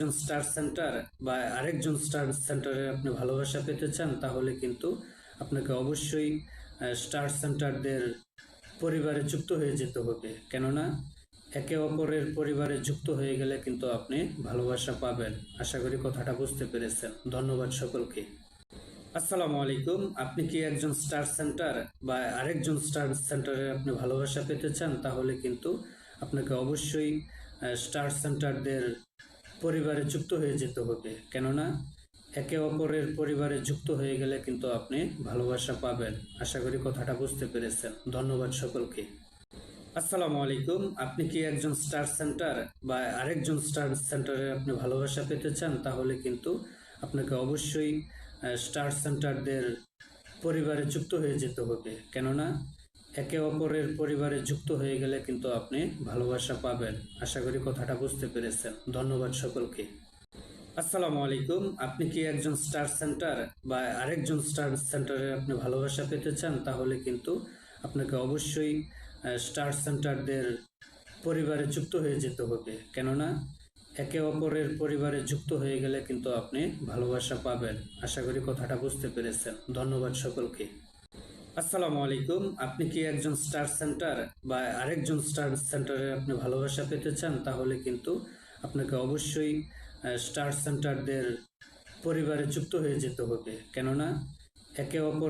একজন star centre বা আরেকজন স্টার সেন্টারে আপনি ভালোবাসা পেতে চান, তাহলে কিন্তু আপনাকে অবশ্যই স্টার সেন্টারদের পরিবারে যুক্ত হয়ে যেতে হবে। কেননা, একে অপরের পরিবারে যুক্ত হয়ে গেলে কিন্তু আপনি ভালোবাসা পাবেন। আশা করি কথাটা বুঝতে পেরেছেন। ধন্যবাদ সকলকে। আসসালামু আলাইকুম। আপনি কি একজন স্টার সেন্টার বা আরেকজন স্টার সেন্টারে আপনি ভালোবাসা পেতে চান, তাহলে কিন্তু আপনাকে অবশ্যই স্টার সেন্টারদের পরিবারে যুক্ত হয়ে যেতে হবে। কেননা, একে অপরের পরিবারে যুক্ত হয়ে গেলে কিন্তু আপনি ভালোবাসা পাবেন। আশা করি কথাটা বুঝতে পেরেছেন। ধন্যবাদ সকলকে। আসসালামু আলাইকুম। আপনি কি একজন স্টার সেন্টার বা আরেকজন স্টার সেন্টারে আপনি ভালোবাসা পেতে চান? তাহলে কিন্তু আপনাকে অবশ্যই স্টার সেন্টারদের পরিবারে যুক্ত হয়ে যেতে হবে। কেননা একে অপরের পরিবারে যুক্ত হয়ে গেলে কিন্তু আপনি ভালোবাসা পাবেন। আশা করি কথাটা বুঝতে পেরেছেন। ধন্যবাদ সকলকে। আসসালামু আলাইকুম। আপনি কি একজন স্টার সেন্টার বা আরেকজন স্টার সেন্টারে আপনি ভালোবাসা পেতে চান? তাহলে কিন্তু আপনাকে অবশ্যই স্টার সেন্টারদের পরিবারে যুক্ত হয়ে যেতে হবে। কেননা, একে অপরের পরিবারে যুক্ত হয়ে গেলে কিন্তু আপনি ভালোবাসা পাবেন। আশা করি কথাটা বুঝতে পেরেছেন। ধন্যবাদ সকলকে। আসসালামু আলাইকুম। আপনি কি একজন স্টার সেন্টার বা আরেকজন স্টার সেন্টারে আপনি ভালোবাসা পেতে চান? তাহলে কিন্তু আপনাকে অবশ্যই স্টার সেন্টারদের পরিবারে যুক্ত হয়ে যেতে হবে। কেননা, একে অপর